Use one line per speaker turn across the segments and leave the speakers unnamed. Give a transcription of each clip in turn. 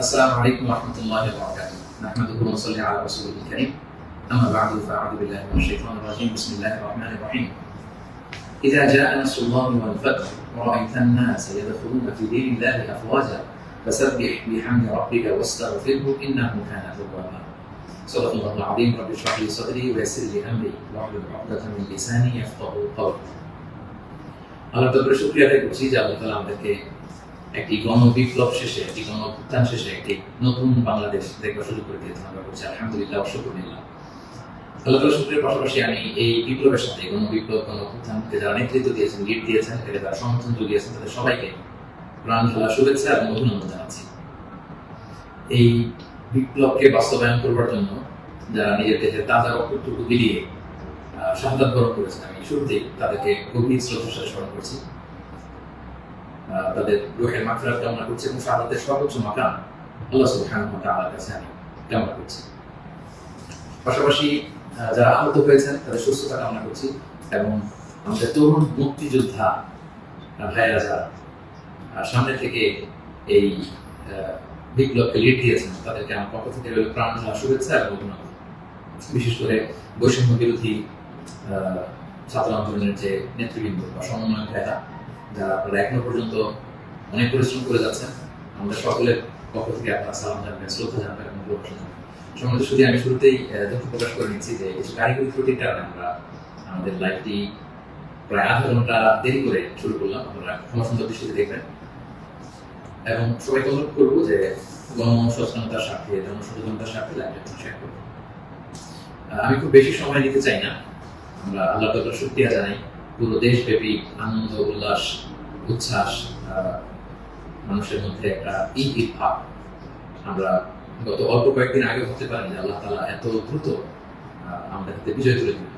السلام عليكم ورحمة الله وبركاته نحمده ونصلي على رسوله الكريم أما بعد فأعوذ بالله من الشيطان الرجيم بسم الله الرحمن الرحيم إذا جاء نصر الله والفتح ورأيت الناس يدخلون في دين الله أفواجا فسبح بحمد ربك واستغفره إنه كان توابا صدق الله العظيم رب اشرح لي صدري ويسر لي أمري واحلل عقدة من لساني يفقه قولي আল্লাহ তাআলার শুকরিয়া আদায় করছি যে আল্লাহ তাআলা আমাদেরকে একটি গণ বিপ্লব শেষে, একটি গণ অভ্যুত্থান শেষে একটি নতুন বাংলাদেশ দেখবার সুযোগ করে দিয়েছেন আমরা বলছি, আলহামদুলিল্লাহ শুকরিল্লাহ আল্লাহ তাআলা শুকরিয়ার পাশাপাশি আমি এই বিপ্লবের সাথে গণ বিপ্লব গণ অভ্যুত্থানকে যারা নেতৃত্ব দিয়েছেন লিড দিয়েছেন, একে যারা সমর্থন জুগিয়েছেন, তাদের সবাইকে প্রাণ ঢালা শুভেচ্ছা এবং অভিনন্দন জানাচ্ছি। এই বিপ্লবকে বাস্তবায়ন করবার জন্য যারা নিজের দেহের তাজা রক্তটুকু বিলিয়ে শাহাদাত বরণ করেছেন, আমি শুরুতেই তাদেরকে গভীর শ্রদ্ধার স্মরণ করছি। তাদের রোহের মাত্রা কামনা করছি এবং শাহাদাতের সর্বোচ্চ মাকাম আল্লাহ সুবহানাহু ওয়া তাআলার কাছে আমি কামনা করছি। পাশাপাশি যারা আহত হয়েছেন, তাদের সুস্থতা কামনা করছি এবং আমাদের তরুণ মুক্তিযোদ্ধা ভাইয়েরা যারা সামনে থেকে এই বিপ্লবকে লিড দিয়েছেন, তাদেরকে আমার পক্ষ থেকে প্রাণ শুভেচ্ছা এবং অভিনন্দন। বিশেষ করে বৈষম্য বিরোধী ছাত্র আন্দোলনের যে নেতৃবৃন্দ বা সমন্বয় ভাইরা যারা আপনারা এখনও পর্যন্ত অনেক পরিশ্রম করে যাচ্ছেন, আমাদের সকলের পক্ষ থেকে আপনারা সালাম জানাবেন, শ্রদ্ধা জানাবেন এবং ভালোবাসা জানাবেন শুধু আমি শুরুতেই দুঃখ প্রকাশ করে নিচ্ছি যে কিছু কারিগরি ত্রুটির কারণে আমরা আমাদের লাইভটি প্রায় আধা ঘণ্টা দেরি করে শুরু করলাম। আপনারা ক্ষমা সুন্দর দৃষ্টিতে দেখবেন। এবং সবাইকে অনুরোধ করব যে গণ সচেতনতার সাথে জনসচেতনতার সাথে লাইভটা শেয়ার করব আমি খুব বেশি সময় নিতে চাই না। আমরা আল্লাহ তাআলার শুকরিয়া জানাই। পুরো দেশব্যাপী আনন্দ, উল্লাস, উচ্ছ্বাস মানুষের মধ্যে একটা ঈদ ভাব আমরা গত অল্প কয়েকদিন আগে হতে পারি আল্লাহ তালা এত দ্রুত আমাদের হাতে বিজয় তুলে দিলেন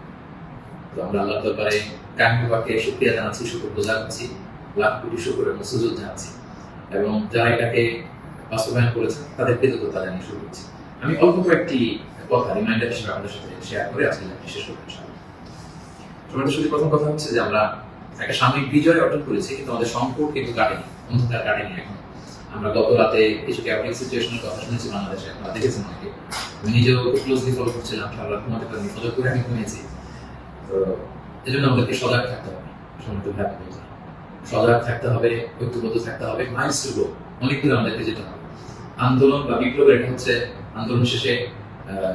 তো আমরা আল্লাহ দরবারে কাহিনীবাকে শুকরিয়া জানাচ্ছি, শুকর বোঝা করছি লাখ কোটি শুকর এবং সুযোগ জানাচ্ছি এবং যারা এটাকে বাস্তবায়ন করেছেন, তাদের কৃতজ্ঞতা জানিয়ে শুরু করছি। আমি অল্প কয়েকটি কথা রিমাইন্ডার হিসেবে আপনাদের সাথে শেয়ার করে আজকে শেষ করতে চাই তোমাদের প্রথম কথা হচ্ছে যে আমরা একটা সাময়িক বিজয় অর্জন করেছি, কিন্তু আমাদের সংকট কিন্তু কাটেনি অন্ধকার কাটেনি এখন। আমরা গত রাতে কিছু ক্যাপিটাল সিচুয়েশনের কথা শুনেছি বাংলাদেশে অনেকে। আমি নিজেও ক্লোজলি ফলো করছিলাম পারিনি করে আমি ঘুমিয়েছি। তো এই জন্য আমাদেরকে সজাগ থাকতে হবে, সময় তো সজাগ থাকতে হবে, ঐক্যবদ্ধ থাকতে হবে মাইলস টু গো অনেক দূর আমাদেরকে যেতে হবে। আন্দোলন বা বিপ্লবের এটা হচ্ছে, আন্দোলন শেষে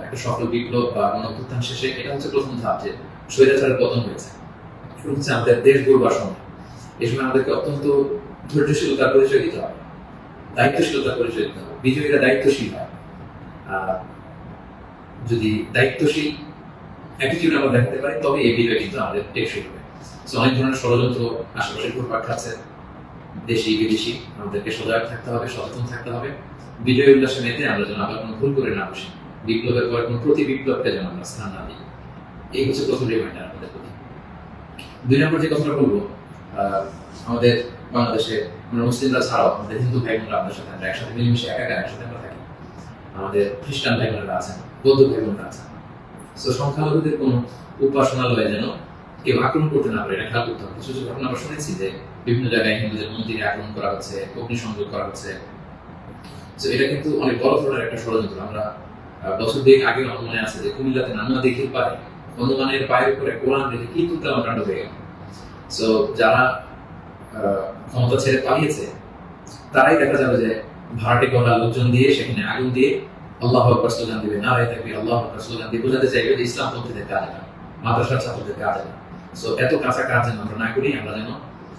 একটা সফল বিপ্লব বা গণঅভ্যুত্থান শেষে, এটা হচ্ছে প্রথম ধাপ যে স্বৈরাচারের পতন হয়েছে। শুরু হচ্ছে আমাদের দেশ গড়বার সময়। এই সময় আমাদেরকে অত্যন্ত ধৈর্যশীলতার পরিচয় দিতে হবে। দায়িত্বশীলতার পরিচয় দিতে হবে। বিজয়ীরা দায়িত্বশীল হয়। আর যদি দায়িত্বশীল অ্যাটিটিউড আমরা দেখাতে পারি তবে এই বিজয় কিন্তু আমাদের টেকসই হবে। So, অনেক ধরনের ষড়যন্ত্র আশেপাশে ঘুরপাক খাচ্ছে। দেশি বিদেশি আমাদেরকে সজাগ থাকতে হবে সচেতন থাকতে হবে। বিজয় উল্লাসে মেতে আমরা যেন আবার কোনো ভুল করে না বসি। বিপ্লবের পর কোনো প্রতি বিপ্লবকে যেন আমরা স্থান না দিই। এই হচ্ছে প্রথম রিমাইন্ডার আমাদের প্রতি। দুই নম্বর যে কথাটা বলব আমাদের বাংলাদেশে আমরা মুসলিমরা ছাড়াও আমাদের হিন্দু ভাই বোনরা আমাদের সাথে আমরা একসাথে মিলেমিশে একা একা একসাথে আমরা থাকি। আমাদের খ্রিস্টান ভাই আছেন, বৌদ্ধ ভাই আছেন। তো সংখ্যালঘুদের উপাসনালয়ে যেন কেউ আক্রমণ করতে না পারে, এটা খেয়াল করতে হবে। কিছু কিছু ঘটনা আমরা শুনেছি যে বিভিন্ন জায়গায় হিন্দুদের মন্দিরে আক্রমণ করা হচ্ছে, অগ্নিসংযোগ করা হচ্ছে। তো এটা কিন্তু অনেক বড় ধরনের একটা ষড়যন্ত্র। আমরা বছর দুয়েক আগে আমার মনে আছে যে কুমিল্লাতে নানুয়া দেখির পারে। হনুমানের পায়ের উপরে কোরআন রেখে কি তুলতাম কাণ্ড হয়ে গেল? সো যারা ক্ষমতা ছেড়ে পালিয়েছে, তারাই দেখা যাবে যে ভাড়াটে করা লোকজন দিয়ে, সেখানে আগুন দিয়ে আল্লাহ আকবর দিবে, নারায় থাকবে, আল্লাহ আকবর দিয়ে বোঝাতে চাইবে যে ইসলাম না মাদ্রাসার না সো এত কাঁচা কাজ যেন আমরা না করি, আমরা যেন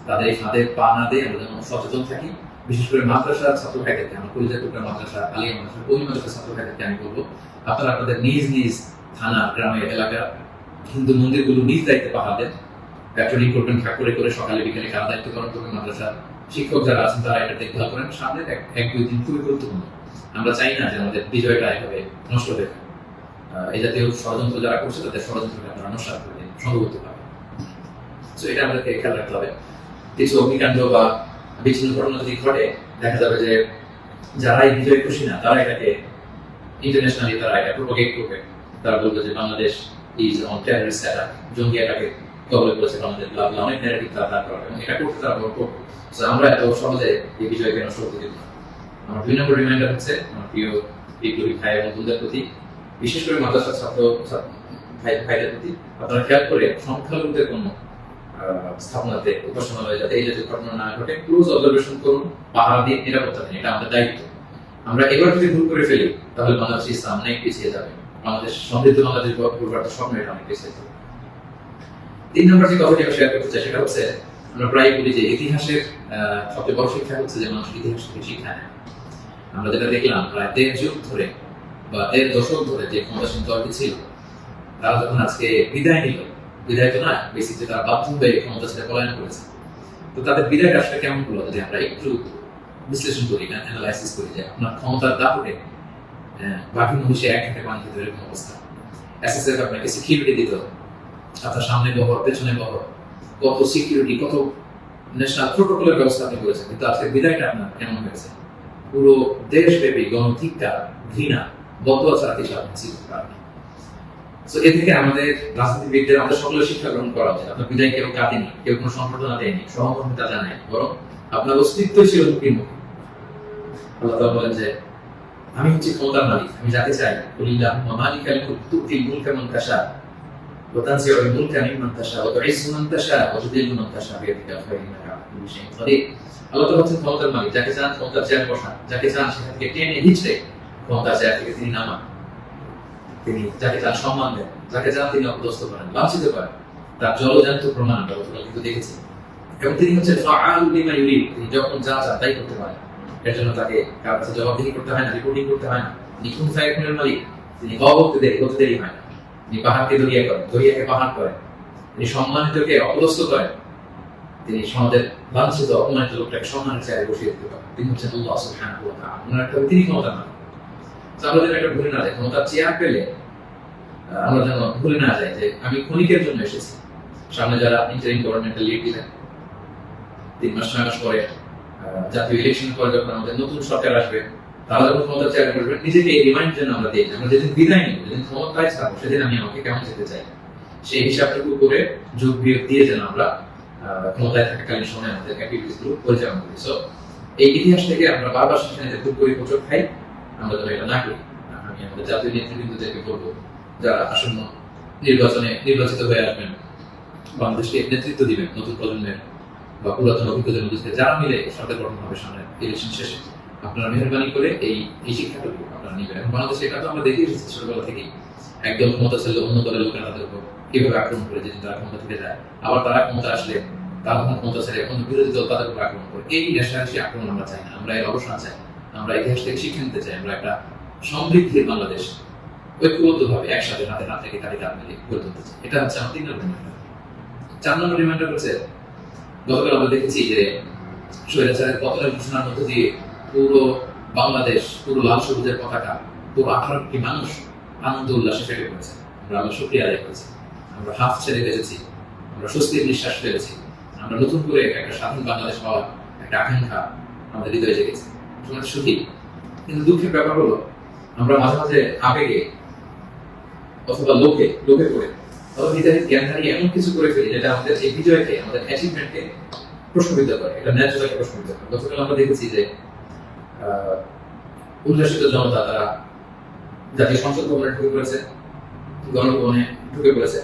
তাদের এই ফাঁদে পা না দিয়ে আমরা যেন সচেতন থাকি। বিশেষ করে মাদ্রাসার ছাত্র ভাইদেরকে আমার কলিজা টুকরা মাদ্রাসা, আলিয়া মাদ্রাসা ওই মাদ্রাসার ছাত্র ভাইদেরকে আমি বলব, আপনারা আপনাদের নিজ নিজ থানা, গ্রামের, এলাকার হিন্দু মন্দিরগুলো নিজ দায়িত্বে পাহারা দেন প্যাট্রোলিং করবেন ঠাক করে সকালে বিকেলে কারা দায়িত্ব পালন করবেন মাদ্রাসার শিক্ষক যারা আছেন, তারা এটা দেখভাল করেন। সামনে এক দুই দিন খুবই গুরুত্বপূর্ণ। আমরা চাই না যে আমাদের বিজয়টা এভাবে নষ্ট হয়ে যায়। এই জাতীয় ষড়যন্ত্র যারা করছে, তাদের ষড়যন্ত্রকে আপনারা নস্বাত করে সংঘবদ্ধ ভাবে তো এটা আমাদেরকে খেয়াল রাখতে হবে। কিছু অগ্নিকাণ্ড বা বিচ্ছিন্ন ঘটনা যদি ঘটে, দেখা যাবে যে যারা এই বিজয় খুশি না, তারা এটাকে ইন্টারন্যাশনালি তারা এটা প্রোপাগেট করবে। তারা বলবে যে Bangladesh is on terrorist attack জঙ্গি অ্যাটাকে কবলে করেছে ব্লা ব্লা অনেক ন্যারেটিভ তারা করাবে এবং এটা করতে তারা করবে So, আমরা এত সহজে এই বিজয়কে নষ্ট করতে দিব না। আমার দুই নম্বর রিমাইন্ডার হচ্ছে আমার প্রিয় বিপ্লবী ভাই এবং বোনদের প্রতি, বিশেষ করে মাদ্রাসার ছাত্র, ছাত্র- ভাই, ভাইদের প্রতি। আপনারা খেয়াল করে সংখ্যালঘুদের কোনো স্থাপনাতে উপাসনালয়ে যাতে এই জাতীয় ঘটনা না ঘটে ক্লোজ অবজারভেশন করুন, পাহারা দিয়ে নিরাপত্তা দিন। এটা আমাদের দায়িত্ব। আমরা এবার যদি ভুল করে ফেলি, তাহলে বাংলাদেশ অনেক পিছিয়ে যাবে। আমাদের সমৃদ্ধ বাংলাদেশ স্বপ্ন এটা অনেক তিন নম্বর যে কথাটি আমি শেয়ার করতে চাই সেটা হচ্ছে, আমরা প্রায় বলি যে ইতিহাসের সবচেয়ে বড় শিক্ষা হচ্ছে যে মানুষ ইতিহাস থেকে শিক্ষা নেয়। আমরা যেটা দেখলাম, প্রায় দেড় যুগ ধরে বা দেড় দশক ধরে যে ক্ষমতাসীন দলটি ছিল, তারা যখন আজকে বিদায় নিল, বিদায় তো না বেসিকলি তারা বাধ্য হয়ে ক্ষমতা ছেড়ে পলায়ন করেছে। তো তাদের বিদায় আসলে কেমন হলো যদি আমরা একটু বিশ্লেষণ করি অ্যানালাইসিস করি যে আপনার ক্ষমতার দাপটে বাকি মহিষে এক হাতে পানি খেতে এরকম অবস্থা। এসএসএফ আপনাকে সিকিউরিটি দিত। আপনার সামনে বহর পেছনে বহর কত সিকিউরিটি কত ন্যাশনাল প্রোটোকলের ব্যবস্থা আপনি করেছেন। কিন্তু বিদায়টা আপনার কেমন হয়েছে? পুরো দেশব্যাপী গণধিক্কার ঘৃণা বদয়া ছাড়া কিছু আপনি ছিল তো এ থেকে আমাদের রাজনীতিবিদদের, আমাদের সকলের শিক্ষা গ্রহণ করা উচিত। আপনার বিদায় কেউ কাটেনি কেউ কোনো সম্বর্ধনা দেয়নি, সহমর্মিতা জানায় বরং আপনার অস্তিত্ব ছিল মুখী আল্লাহ বলেন যে আমি হচ্ছি ক্ষমতার মালিক, আমি যাতে চাই মালিকাল মুলক তুতিল মুলকা মান তাশা। ওয়া কাদির আল্লাহ হচ্ছেন ক্ষমতার মালিক, যাকে চান ক্ষমতার চেয়ার বসান, যাকে চান সেখান থেকে টেনে হিচড়ে ক্ষমতার চেয়ার থেকে তিনি নামান। তিনি যাকে চান সম্মান দেন, যাকে চান তিনি অপদস্থ করেন, লাঞ্ছিত করেন। তার জলজান্ত প্রমাণ আমরা গতকাল কিন্তু দেখেছি এবং তিনি হচ্ছে ফাআল ইউরিদ, তিনি যখন যা চান তাই করতে পারেন। এর জন্য তাকে কার কাছে জবাবদিহি করতে হয় না রিপোর্টিং করতে হয় না। তিনি কোন ফায়াকুনের মালিক তিনি অবক্তে দেরি হতে দেরি হয় তিনি পাহাড়কে দরিয়া করেন, দরিয়াকে পাহাড় করেন। তিনি সম্মানিতকে অপদস্থ করেন। তিনি সমাজের লাঞ্ছিত অপমানিত লোকটাকে সম্মানের চেয়ারে বসিয়ে দিতে পারেন। তিনি হচ্ছেন আল্লাহ তাআলা। ওনার একটা তিনি ক্ষমতা না আমরা যেন একটা ভুলে না যাই ক্ষমতার চেয়ার পেলে আমরা যেন ভুলে না যাই যে আমি ক্ষণিকের জন্য এসেছি। সামনে যারা ইন্টারিম গভর্নমেন্টাল লিড দিলেন, তিন মাস, ছয় মাস পরে জাতীয় ইলেকশন পরে যখন আমাদের নতুন সরকার আসবে তারা যখন ক্ষমতা চেয়ার করবে, নিজেকে এই রিমাইন্ড যেন আমরা দিই আমরা যেদিন বিদায় নিব, যেদিন ক্ষমতায় থাকব, সেদিন আমি আমাকে কেমন যেতে চাই? সেই হিসাবটুকু করে যোগ বিয়োগ দিয়ে যেন আমরা ক্ষমতায় থাকাকালীন সময় আমাদেরগুলো পরিচালনা করি। সো এই ইতিহাস থেকে আমরা বারবার সেখানে খুব খাই, আমরা যেন এটা না করি। আমি আমাদের জাতীয় নেতৃবৃন্দদেরকে বলব, যারা আসন্ন নির্বাচনে নির্বাচিত হয়ে আসবেন, বাংলাদেশকে নেতৃত্ব দিবেন নতুন প্রজন্মের বা পুরাতন অভিজ্ঞতার মধ্যে যারা মিলে সরকার গঠন হবে সামনে ইলেকশন শেষে, আপনারা মেহরবানি করে এই এই শিক্ষাটুকু আপনারা নিবেন। এবং বাংলাদেশে এটা তো আমরা দেখে এসেছি ছোটবেলা থেকেই। একদল ক্ষমতা ছিল, অন্য দলের লোকেরা তাদের উপর কীভাবে আক্রমণ করে যেদিন তারা ক্ষমতা থেকে যায়। আবার তারা ক্ষমতা আসলে তারা তখন ক্ষমতা ছেড়ে অন্য বিরোধী দল তাদের উপর আক্রমণ করে। এই রেশারেশি আক্রমণ আমরা চাই না, আমরা এর অবসান চাই আমরা ইতিহাস থেকে শিক্ষা নিতে চাই, আমরা একটা সমৃদ্ধির বাংলাদেশ ঐক্যবদ্ধ ভাবে একসাথে হাতে হাত থেকে তারিখ মিলিয়ে গড়ে তুলতে চাই। এটা হচ্ছে আমার তিন নম্বর চার নম্বর রিমাইন্ডার হচ্ছে গতকাল আমরা দেখেছি যে স্বৈরাচারের পতনের ঘোষণার মধ্যে দিয়ে পুরো বাংলাদেশ, পুরো লাল সবুজের পতাকা, পুরো আঠারো কোটি মানুষ আনন্দ উল্লাসে ফেটে পড়েছে। আমরা আমরা আদায় করেছি। আমরা হাফ ছেড়ে বেঁচেছি আমরা স্বস্তির নিঃশ্বাস ফেলেছি। আমরা নতুন করে একটা স্বাধীন বাংলাদেশ পাওয়ার একটা আকাঙ্ক্ষা আমাদের হৃদয়ে জেগেছে। সুখী? কিন্তু দুঃখের ব্যাপার হলো, আমরা মাঝে মাঝে আবেগে অথবা লোকে লোকে করে হিতাহিত জ্ঞান হারিয়ে এমন কিছু করে ফেলি যেটা আমাদের এই বিজয়কে, আমাদের অ্যাচিভমেন্টকে প্রশ্নবিদ্ধ করে, এটা প্রশ্নবিদ্ধ করে। গতকাল আমরা দেখেছি যে উল্লাসিত জনতা তারা জাতীয় সংসদ ভবনে ঢুকে পড়েছে, গণভবনে ঢুকে পড়েছে।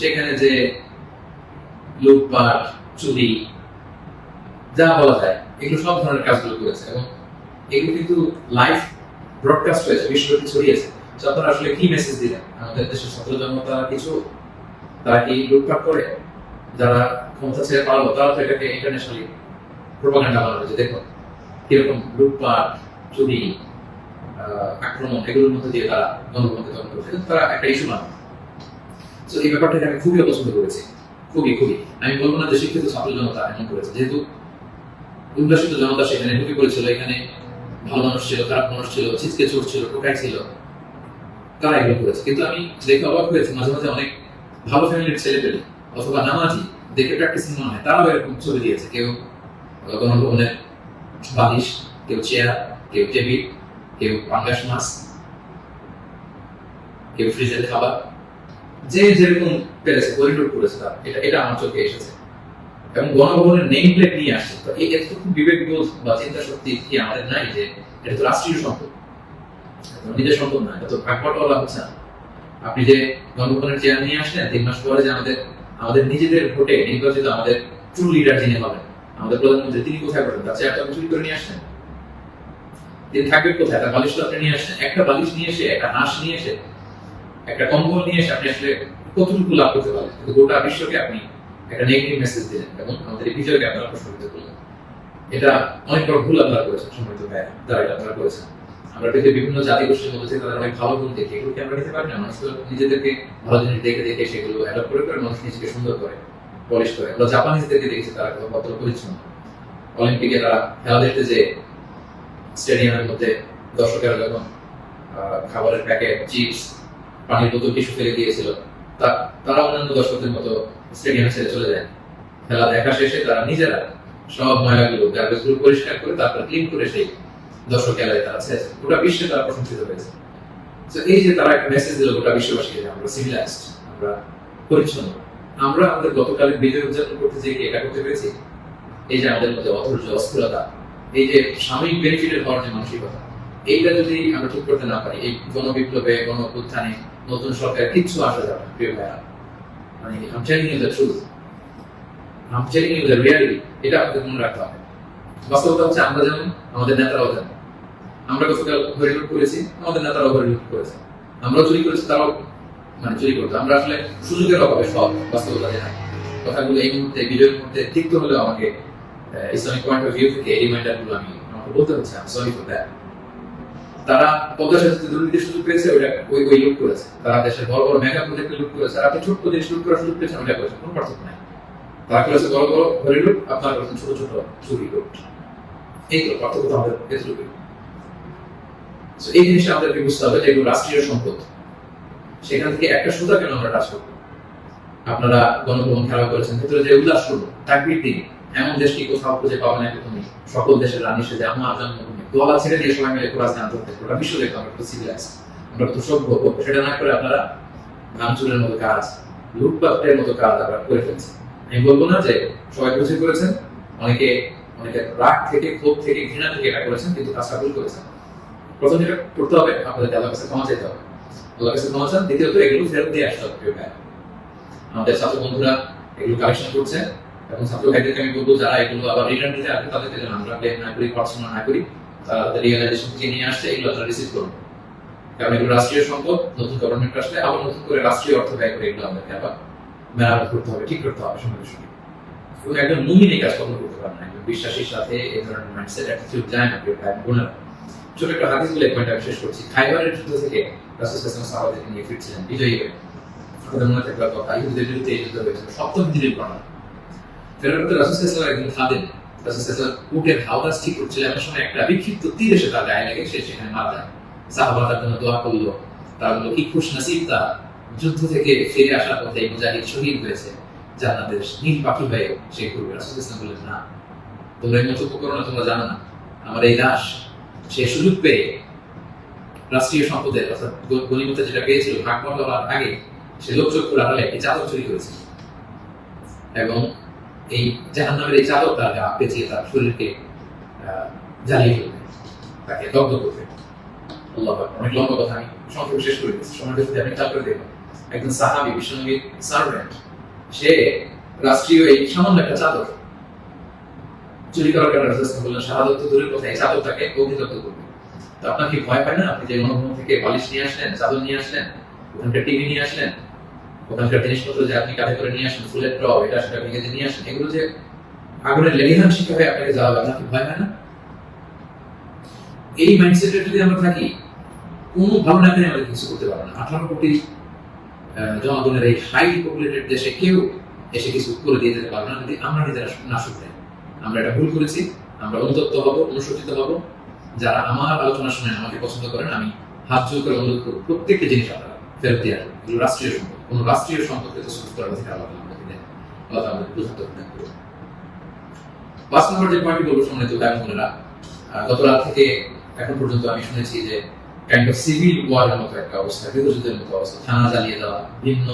সেখানে যে লুটপাট, চুরি, যা বলা যায়, এগুলো সব ধরনের কাজগুলো করেছে এবং এগুলো কিন্তু লাইভ ব্রডকাস্ট হয়েছে, বিশ্বব্যাপী ছড়িয়েছে। আপনারা আসলে কি মেসেজ দিলেন? আমাদের দেশের ছাত্র জনতা কিছু তারা কি লুটপাট করে যারা ক্ষমতা ছেড়ে পারল তারা তো এটাকে ইন্টারন্যাশনালি প্রোপাগান্ডা বানাবে যে দেখো, কীরকম লুটপাট, চুরি আক্রমণ, এগুলোর মধ্যে দিয়ে তারা গণভবনকে দখল করেছে। তারা একটা ইস্যু বানাবে তো এই ব্যাপারটাকে আমি খুবই অপছন্দ করেছি। খুবই খুবই। আমি বলব না যে শিক্ষিত ছাত্র জনতা এমন করেছে। যেহেতু উল্লাসিত জনতা সেখানে ঢুকে পড়েছিল, এখানে ভালো মানুষ ছিল, খারাপ মানুষ ছিল ছিচকে চোর ছিল টোকাই ছিল, তারা এগুলো করেছে। কিন্তু আমি দেখে অবাক হয়েছি, মাঝে মাঝে অনেক ভালো ফ্যামিলির ছেলে পেলে অথবা নামাজি, দেখে প্র্যাকটিস মনে হয়, তারাও এরকম ছবি দিয়েছে। কেউ গণভবনের বালিশ, কেউ চেয়ার কেউ টেবিল কেউ পাঙ্গাস মাছ কেউ ফ্রিজের খাবার। যে যেরকম পেরেছে, করিডোর করেছে তার। এটা এটা আমার চোখে এসেছে। এবং গণভবনের নেম প্লেট নিয়ে আসছে। তো এই এতটুকু বিবেকবোধ বা চিন্তা শক্তি কি আমাদের নাই যে এটা তো রাষ্ট্রীয় সম্পদ। নিজের সম্পদ না, এটা তো ভাগবটওয়ালা হচ্ছে না। আপনি যে গণভবনের চেয়ার নিয়ে আসলেন, তিন মাস পরে যে আমাদের আমাদের নিজেদের ভোটে নির্বাচিত আমাদের ট্রু লিডার যিনি হবেন, আমাদের প্রধানমন্ত্রী, তিনি কোথায় করবেন তার চেয়ারটা চুরি করে নিয়ে আসলেন। তিনি থাকবেন কোথায়? তার বালিশ আপনি নিয়ে আসছেন একটা বালিশ নিয়ে এসে, একটা হাঁস নিয়ে এসে, একটা কম্বল নিয়ে এসে আপনি আসলে কতটুকু লাভ করতে পারলেন? কিন্তু গোটা বিশ্বকে আপনি একটা নেগেটিভ মেসেজ দিলেন এবং আমাদের এই বিজয়কে আপনারা প্রশ্নিত করলেন এটা অনেক বড় ভুল আপনারা করেছেন সম্মানিত ভাই যারা এটা আপনারা করেছেন। আমরা পৃথিবীর বিভিন্ন জাতি গোষ্ঠীর মধ্যে তাদের অনেক ভালো গুণ দেখি, এগুলোকে আমরা নিতে পারি না। মানুষ নিজেদেরকে ভালো জিনিস দেখে দেখে সেগুলো অ্যাডপ্ট করে করে মানুষ নিজেকে সুন্দর করে পলিশ করে। আমরা জাপানিজদেরকে দেখেছি, তারা কত পরিচ্ছন্ন। অলিম্পিকে তারা খেলা দেখতে যে স্টেডিয়ামের মধ্যে দর্শকেরা যখন খাবারের প্যাকেট, চিপস, পানির বোতল কিছু ফেলে দিয়েছিল, তা, তারা অন্যান্য দর্শকদের মতো স্টেডিয়াম ছেড়ে চলে যায়। খেলা দেখা শেষে তারা নিজেরা সব ময়লাগুলো গার্বেজগুলো পরিষ্কার করে তারপর ক্লিন করে সেই দর্শক তারা ছেড়েছে গোটা বিশ্বে তারা প্রশংসিত হয়েছে। এই যে তারা একটা মেসেজ দিল গোটা বিশ্ববাসীকে আমরা সিভিলাইজড আমরা পরিচ্ছন্ন। আমরা আমাদের গতকালের বিজয় উদযাপন করতে যে এটা করতে পেরেছি? এই যে আমাদের মধ্যে অধৈর্য, অস্থিরতা, এই যে সাময়িক বেনিফিটের হওয়ার যে মানসিকতা, এইটা যদি আমরা ঠিক করতে না পারি, এই গণবিপ্লবে গণ অভ্যুত্থানে নতুন সরকার কিচ্ছু আসা যাবে প্রিয় ভাইয়া মানে I'm telling you the truth. I'm telling you the reality. এটা আপনাদের মনে রাখতে হবে। বাস্তবতা হচ্ছে আমরা যেমন, আমাদের নেতারাও যেমন আমরা গতকাল হরিলুট করেছি আমাদের নেতারাও হরিলুট করেছে। আমরাও চুরি করেছি তারাও মানে চুরি করতো। আমরা আসলে সুযোগের অভাবে সব বাস্তবতা জানাই কথাগুলো এই মুহূর্তে বিজয়ের মুহূর্তে তিক্ত হলেও আমাকে ইসলামিক পয়েন্ট অফ ভিউ থেকে এই রিমাইন্ডারগুলো আমি আমাকে বলতে হচ্ছে আমি সরি ফর দ্যাট তারা পদ্মা সেতুতে দুর্নীতির সুযোগ পেয়েছে ওইটা ওই ওই লুট করেছে। তারা দেশের বড় বড় মেগা প্রজেক্টে লুট করেছে। আর আপনি ছোট্ট জিনিস লুট করার সুযোগ পেয়েছেন ওইটা করেছেন কোনো পার্থক্য নাই। তারা করেছে বড় বড় ঘরে লুট আপনার করেছেন ছোট ছোট চুরি লুট এই তো পার্থক্য আমাদের So, এই জিনিসটা আমাদেরকে বুঝতে হবে যে এগুলো রাষ্ট্রীয় সম্পদ। সেখান থেকে একটা সুতা কেন আমরা করব? আপনারা গণভবন খেলা করেছেন, ভেতরে যে উল্লাস করব এমন কোথাও খুঁজে না তুমি সকল দেশের রানী দোলা ছেড়ে দিয়ে সবাই মিলে কোরআন বিশ্ব দেখো আমরা সিভিলাইজ আমরা সভ্য সেটা না করে আপনারা ভাঙচুরের মতো কাজ, লুটপাটের মতো কাজ আপনারা করে ফেলছেন। আমি বলব না যে সবাই বুঝে করেছেন, অনেকে অনেকে রাগ থেকে, ক্ষোভ থেকে, ঘৃণা থেকে এটা করেছেন, কিন্তু কাজটা ভুল করেছেন। প্রথম যেটা করতে হবে আপনাদের আল্লাহর কাছে ক্ষমা চাইতে হবে। আল্লাহর কাছে ক্ষমা চান, দ্বিতীয়ত এগুলো ফেরত দিয়ে আসতে হবে ভাই। আমাদের ছাত্র বন্ধুরা এগুলো কালেকশন করছে, এবং ছাত্র ভাইদেরকে আমি বলব, যারা এগুলো আবার রিটার্ন দিতে আসবে, তাদেরকে যেন আমরা ব্লেম না করি, পড়াশোনা না করি, তারা তাদের রিয়েলাইজেশন থেকে নিয়ে আসছে, এগুলো তারা রিসিভ করুন। কারণ এগুলো রাষ্ট্রীয় সম্পদ, নতুন গভর্নমেন্ট আসলে আবার নতুন করে রাষ্ট্রীয় অর্থ ব্যয় করে এগুলো আমাদেরকে আবার মেরামত করতে হবে, ঠিক করতে হবে সঙ্গে সঙ্গে। এবং একজন মুমিন কাজ কখনো করতে পারে না, একজন বিশ্বাসীর সাথে এই ধরনের মাইন্ডসেট অ্যাটিটিউড যায় না প্রিয় ভাই বোনেরা ছোট একটা হাদিস বলে পয়েন্ট আমি শেষ করছি। খাইবারের যুদ্ধ থেকে রাসূল সাল্লাল্লাহু আলাইহি নিয়ে ফিরছিলেন, বিজয়ী হয়ে। মনে কথা ইহুদিদের বিরুদ্ধে এই যুদ্ধ হয়েছিল সপ্তম দিনের ঘটনা। ফেরার রাসূল সাল্লাল্লাহু আলাইহি খাদেন। রাসূল সাল্লাল্লাহু আলাইহি উটের হাওদাস ঠিক এমন সময় একটা বিক্ষিপ্ত তীর এসে তার গায়ে লেগে, সে সেখানে মারা যায়। সাহাবা তার জন্য দোয়া করল। তার কি খুশ নসিব যুদ্ধ থেকে ফিরে আসার পথে মুজাহিদ শহীদ হয়েছে। জান্নাতের নীল পাখি হয়ে সে করবে রাসূল ইসলাম বললেন, না, তোমরা এই মন্তব্য করো না তোমরা জানো না। আমার এই দাস সে সুযোগ পেয়ে রাষ্ট্রীয় সম্পদের অর্থাৎ গণিমতে যেটা পেয়েছিল, ভাগ বন্টনার আগে সে লোকচক্ষুর আড়ালে একটি চাদর চুরি করেছিল। এবং এই জাহান নামের এই চাদর তার গা পেঁচিয়ে তার শরীরকে জ্বালিয়ে ফেলবে, তাকে দগ্ধ করবে। অনেক লম্বা কথা, আমি সংক্ষেপে শেষ করে দিচ্ছি। সময়টা যদি খেয়াল করে দেখবেন একজন সাহাবি, বিশ্বনবীর সার্ভেন্ট সে রাষ্ট্রীয় এই সামান্য একটা চাদর চুরি করার কারণে রাসূল বললেন দূরের কথা এই চাদর তাকে অগ্নিদগ্ধ করবে। তো আপনার কি ভয় পায় না? আপনি যে গণভবন থেকে বালিশ নিয়ে আসলেন, চাদর নিয়ে আসলেন ওখানকার টিভি নিয়ে আসলেন ওখানকার জিনিসপত্র যে আপনি কাঁধে করে নিয়ে ফুলের টব, এটা সেটা ভেঙে নিয়ে এগুলো যে আগুনের শিখা হয়ে আপনাকে যাওয়া আপনার কি ভয় না? এই মাইন্ডসেটে যদি আমরা থাকি, কোনো ভালো পেয়ে আমাদের কিছু করতে পারব না। আঠারো কোটি জনগণের এই হাই পপুলেটেড দেশে কেউ এসে কিছু করে দিয়ে যেতে পারবে না, যদি আমরা নিজেরা না শুধরে আমরা এটা ভুল করেছি, আমরা অনুতপ্ত হব, অনুশোচিত হব। যারা আমার আলোচনা শুনে আমাকে পছন্দ করেন, আমি হাত জোর করে অনুরোধ করব, প্রত্যেকটা জিনিস আপনারা ফেরত দিয়ে আসবেন। রাষ্ট্রীয় সম্পদ কোন রাষ্ট্রীয় সম্পদকে তো সুস্থ অধিকার আল্লাহ আমাদেরকে দেন আল্লাহ আমাদের প্রদান করুন। পাঁচ নম্বর যে পয়েন্টটি বলব সম্মানিত ভাই গত রাত থেকে এখন পর্যন্ত আমি শুনেছি যে কাইন্ড অফ সিভিল ওয়ারের মতো একটা অবস্থা গৃহযুদ্ধের মতো অবস্থা, থানা জ্বালিয়ে দেওয়া, ভিন্ন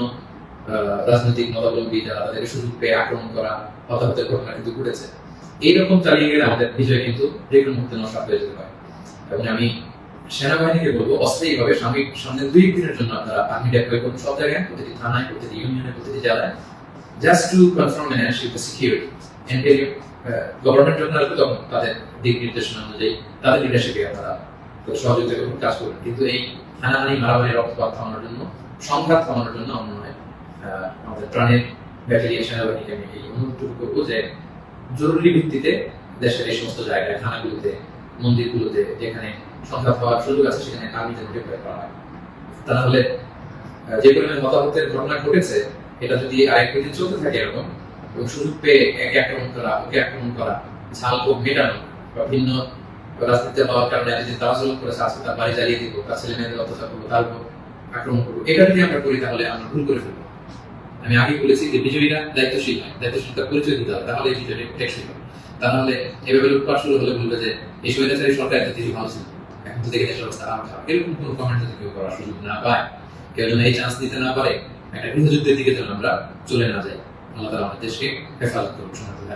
রাজনৈতিক মতাবলম্বী যারা তাদেরকে সুযোগ পেয়ে আক্রমণ করা, হতাহতের ঘটনা কিন্তু ঘটেছে। এইরকম চালিয়ে গেলে আমাদের বিজয় কিন্তু যে কোনো মুহূর্তে নষ্ট হয়ে যেতে পারে। এবং আমি সেনাবাহিনীকে বলব, অস্থায়ীভাবে সাময়িক সামনে দুই দিনের জন্য আপনারা আর্মি ডেপ্লয় করুন। সব জায়গায়, প্রতিটি থানায়, প্রতিটি ইউনিয়নে প্রতিটি জেলায়। Just to confirm ensure the security and government যখন তখন তাদের দিক নির্দেশনা অনুযায়ী তাদের লিডারশিপে আপনারা সহযোগিতা করুন, কাজ করবেন কিন্তু এই হানাহানি, মারামারি, রক্তপাত থামানোর জন্য, সংঘাত থামানোর জন্য আমার মনে হয় আমাদের প্রাণের ব্যাটালিয়ান সেনাবাহিনীকে আমি এই অনুরোধটুকু করব যে জরুরি ভিত্তিতে দেশের এই সমস্ত জায়গায় থানাগুলোতে মন্দিরগুলোতে যেখানে সংঘাত হওয়ার সুযোগ আছে সেখানে আর্মিদের ডিপ্লয় করা হয়। তা না হলে আহ, যে পরিমাণে হতাহতের ঘটনা ঘটেছে এটা যদি আরেক দিন চলতে থাকে এরকম এবং সুযোগ পেয়ে একে আক্রমণ করা ওকে আক্রমণ করা ঝাল ক্ষোভ মেটানো বা ভিন্ন রাজনীতি হওয়ার কারণে যে তারা করে আজকে তার বাড়ি জ্বালিয়ে দিব তার ছেলে মেয়েদের অত্যাচার করব তার উপর আক্রমণ করব এটা যদি আমরা করি তাহলে আমরা ভুল করে ফেলব। আমি আগে বলেছি যে বিজয়ীরা দায়িত্বশীল হয় দায়িত্বশীলতার পরিচয় দিতে হবে তাহলে বিজয়ী টেকসই হবে তা এভাবে লুটপাট শুরু হলে বলবে যে এই স্বৈরাচারী সরকার এত কিছু ভালো ছিল, এখন তো দেখে দেশের অবস্থা আরও খারাপ এরকম কোনো কমেন্ট যদি কেউ করার সুযোগ না পায়, কেউ যেন এই চান্স দিতে না পারে, একটা গৃহযুদ্ধের দিকে যেন আমরা চলে না যাই, আল্লাহ তালা আমাদের দেশকে হেফাজত করুন সমর্থন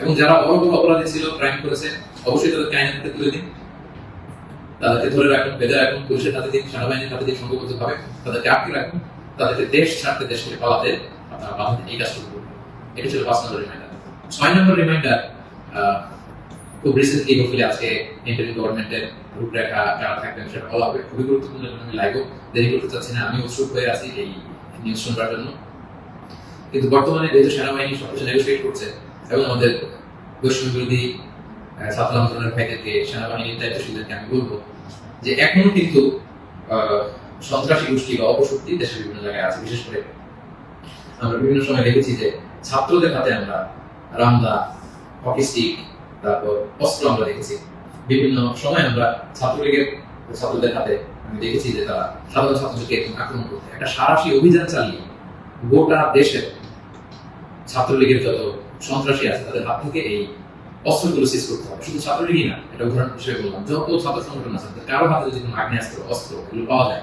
এবং যারা বড় বড় অপরাধী ছিল ক্রাইম করেছে, অবশ্যই তাদের হাতে তুলে দিন। তাদেরকে ধরে রাখুন, বেঁধে রাখুন, পুলিশের হাতে দিন, সেনাবাহিনীর হাতে দিন সংঘবদ্ধ ভাবে তাদেরকে আটকে রাখুন। তাদেরকে দেশ ছাড়তে দেশ থেকে পালাতে আপনারা বাধা এই কাজ শুরু করুন। এটা ছিল পাঁচ নম্বর রিমাইন্ডার ছয় নম্বর রিমাইন্ডার খুব রিসেন্টলি আজকে ইন্টারিম গভর্নমেন্টের রূপরেখা যারা থাকবেন, সেটা বলা হবে। খুবই গুরুত্বপূর্ণ জন্য আমি দেরি করতে চাচ্ছি না। আমি উৎসুক হয়ে আছি এই নিউজ জন্য। কিন্তু বর্তমানে যেহেতু সেনাবাহিনী সবকিছু নেগোসিয়েট করছে এবং আমাদের বৈষ্ণব বিরোধী ছাত্র আন্দোলনের ভাইদেরকে সেনাবাহিনীর দায়িত্বশীলদেরকে আমি বলব যে এখনও কিন্তু সন্ত্রাসী গোষ্ঠী বা অপশক্তি দেশের বিভিন্ন জায়গায় আছে, বিশেষ করে আমরা বিভিন্ন সময় দেখেছি যে ছাত্রদের হাতে আমরা রামদা, হকি স্টিক, তারপর অস্ত্র আমরা দেখেছি। বিভিন্ন সময় আমরা ছাত্রলীগের ছাত্রদের হাতে আমি দেখেছি যে তারা সাধারণ ছাত্রদেরকে এরকম আক্রমণ করতে একটা সারাশি অভিযান চালিয়ে গোটা দেশের ছাত্রলীগের যত সন্ত্রাসী আছে, তাদের হাত থেকে এই অস্ত্রগুলো সিজ করতে হবে। শুধু ছাত্রলীগই না, এটা উদাহরণ হিসেবে বললাম, যত ছাত্র সংগঠন আছে কারও হাতে যদি কোনো আগ্নেয়াস্ত্র, অস্ত্র এগুলো পাওয়া যায়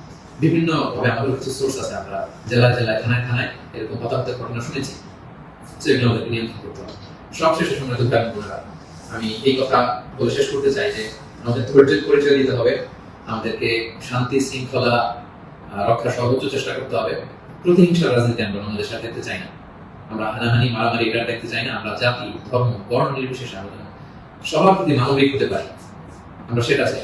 বিভিন্ন সোর্স আছে আমরা জেলায় জেলায়, থানায় থানায় এরকম হতাহতের ঘটনা শুনেছি। সেগুলো আমাদেরকে নিয়ন্ত্রণ করতে হবে। সবশেষে সময় তো আমি এই কথা বলে শেষ করতে চাই যে আমাদের ধৈর্যের পরিচয় দিতে হবে। আমাদেরকে শান্তি, শৃঙ্খলা রক্ষা সর্বোচ্চ চেষ্টা করতে হবে। প্রতিহিংসার রাজনীতি আমরা আমাদের সাথে দেখতে চাই না। আমরা হানাহানি, মারামারি, এটা দেখতে চাই না। আমরা জাতি, ধর্ম, বর্ণ নির্বিশেষে আমরা সবার প্রতি মানবিক হতে পারি। আমরা সেটা চাই।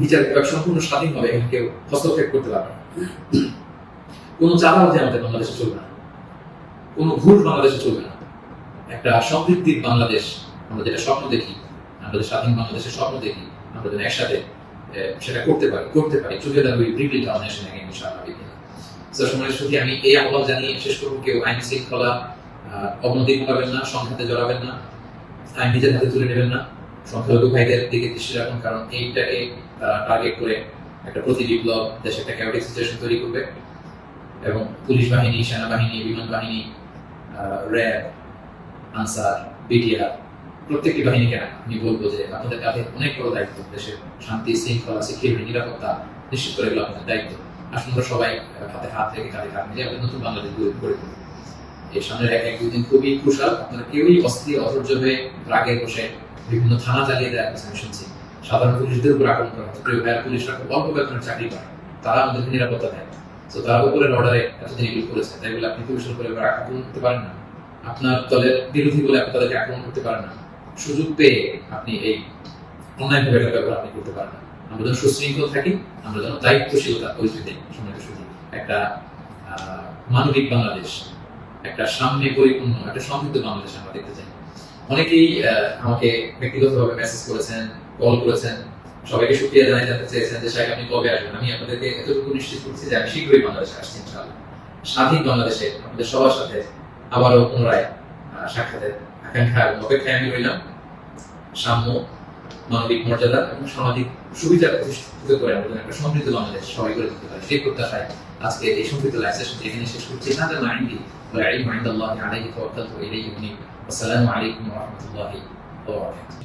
বিচার বিভাগ সম্পূর্ণ স্বাধীনভাবে এখানে কেউ হস্তক্ষেপ করতে পারবে না। কোনো চালাও যে আমাদের বাংলাদেশে চলবে না। কোনো ঘুষ বাংলাদেশে চলবে না। একটা সমৃদ্ধির বাংলাদেশ, আমরা যেটা স্বপ্ন দেখি, আমরা স্বাধীন বাংলাদেশের স্বপ্ন দেখি, আমরা যেন একসাথে সেটা করতে পারি করতে পারি। Together we bring it our nation again ইনশাআল্লাহ সময়ের আমি এই আহ্বান জানিয়ে শেষ করব, কেউ আইন শৃঙ্খলা অবনতি ঘটাবেন না, সংঘাতে জড়াবেন না, আইন নিজের হাতে তুলে নেবেন না, সংখ্যালঘু ভাইদের দিকে দৃষ্টি রাখুন, কারণ এইটাকে তারা টার্গেট করে একটা প্রতি বিপ্লব দেশে একটা ক্যাওটিক সিচুয়েশন তৈরি করবে এবং পুলিশ বাহিনী, সেনাবাহিনী, বিমান বাহিনী র্যাব, আনসার বিটিআর প্রত্যেকটি বাহিনীকে আমি বলব যে আপনাদের কাঁধে অনেক বড় দায়িত্ব দেশের শান্তি, শৃঙ্খলা সিকিউরিটি নিরাপত্তা নিশ্চিত করে এগুলো আপনাদের দায়িত্ব। আসুন আমরা সবাই হাতে হাত রেখে কাঁধে কাঁধ মিলিয়ে আমাদের নতুন বাংলাদেশ গড়ে গড়ে তুলি। এই সামনের এক এক দুদিন খুবই ক্রুশাল আপনারা কেউই অস্থির, অধৈর্য হয়ে রাগে বসে বিভিন্ন থানা চালিয়ে দেওয়ার কথা আমি শুনছি। সাধারণ পুলিশদের উপর আক্রমণ করা হচ্ছে প্রিয় পুলিশরা খুব অল্প বেতনের চাকরি পায়। তারা আমাদেরকে নিরাপত্তা দেয়। তো তারা উপরের অর্ডারে এতদিন এগুলো করেছে। তাই বলে আপনি পুলিশের উপরে এবার আক্রমণ করতে পারেন না। আপনার দলের বিরোধী বলে আপনি তাদেরকে আক্রমণ করতে পারেন না। সুযোগ পেয়ে আপনি এই অনলাইন ভাবে ব্যবহার আপনি করতে পারেন না। আমরা যেন সুশৃঙ্খল থাকি, আমরা যেন দায়িত্বশীলতা, পরিস্থিতি সম্মানিত শুধু একটা মানবিক বাংলাদেশ, একটা সামনে পরিপূর্ণ, একটা সমৃদ্ধ বাংলাদেশ আমরা দেখতে চাই। অনেকেই আমাকে ব্যক্তিগতভাবে মেসেজ করেছেন কল করেছেন সবাইকে শুক্রিয়া জানাই জানতে চেয়েছেন যে সাহেব আপনি কবে আসবেন আমি আপনাদেরকে এতটুকু নিশ্চিত করছি যে আমি শীঘ্রই বাংলাদেশে আসছি ইনশাআল্লাহ স্বাধীন বাংলাদেশে আপনাদের সবার সাথে আবারও পুনরায় আহ, সাক্ষাতের আকাঙ্ক্ষা এবং অপেক্ষায় আমি রইলাম সাম্য মানবিক মর্যাদা এবং সামাজিক সুবিধা প্রতিষ্ঠিত করে আমরা যেন একটা সমৃদ্ধ বাংলাদেশ সবাই করে তুলতে পারি সেই প্রত্যাশায় আজকে এই সংক্ষিপ্ত লাইভ সেশন এখানে শেষ করছি هذا ما عندي والعلم عند الله عليه توكلت واليه انيب والسلام عليكم ورحمه الله وبركاته